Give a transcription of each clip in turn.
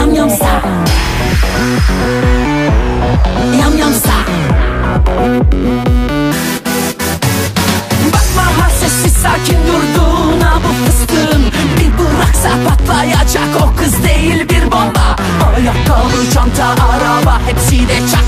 Yum yum stop. Yum yum stop. Bakma ha sakin durduğuna bu fıstığın Bir bıraksa patlayacak o kız değil bir bomba Ayakkabı, çanta, araba hepsi de çay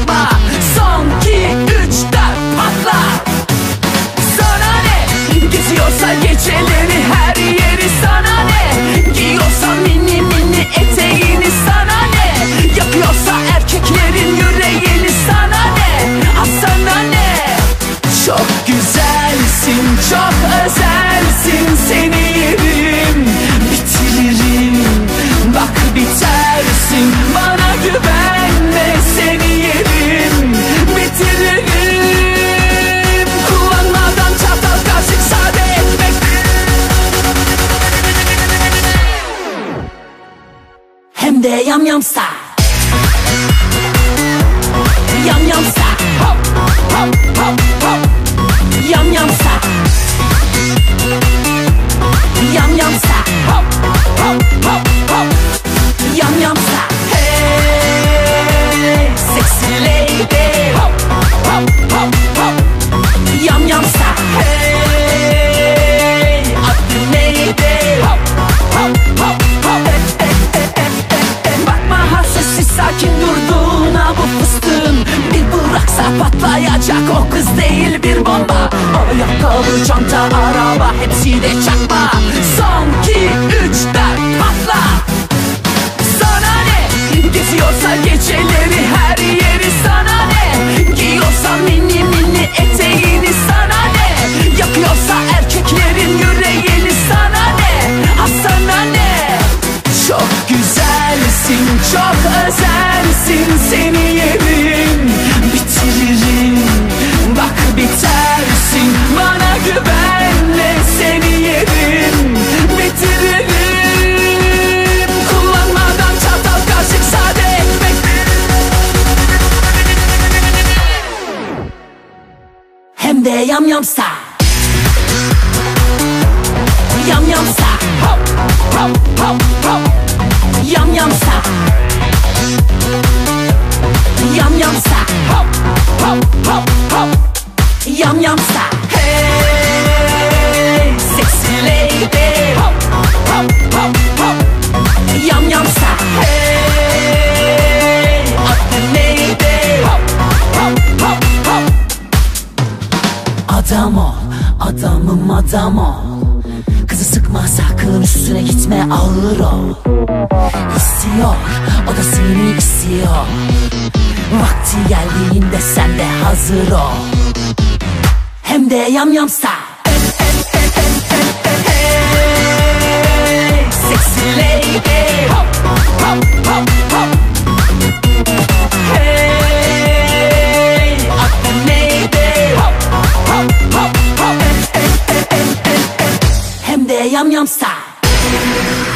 Hem de yam yam style bomba Ayakkabı, çanta, araba hepsi de çakma Son iki, üç, dört patla Sana ne? Geziyorsa geceleri her yeri sana ne? Giyiyorsa mini mini eteğini sana ne? Yakıyorsa erkeklerin yüreğini sana ne? Ha sana ne? Çok güzelsin, çok özelsin seni Hem de yam yam style Yam yam style Hop hop hop hop Yam yam style Yam yam Adam ol, adamım adam ol. Kızı sıkma sakın üstüne gitme ağır ol. İstiyor, o da seni istiyor. Vakti geldiğinde sen de hazır ol. Hem de yam yam style dançar.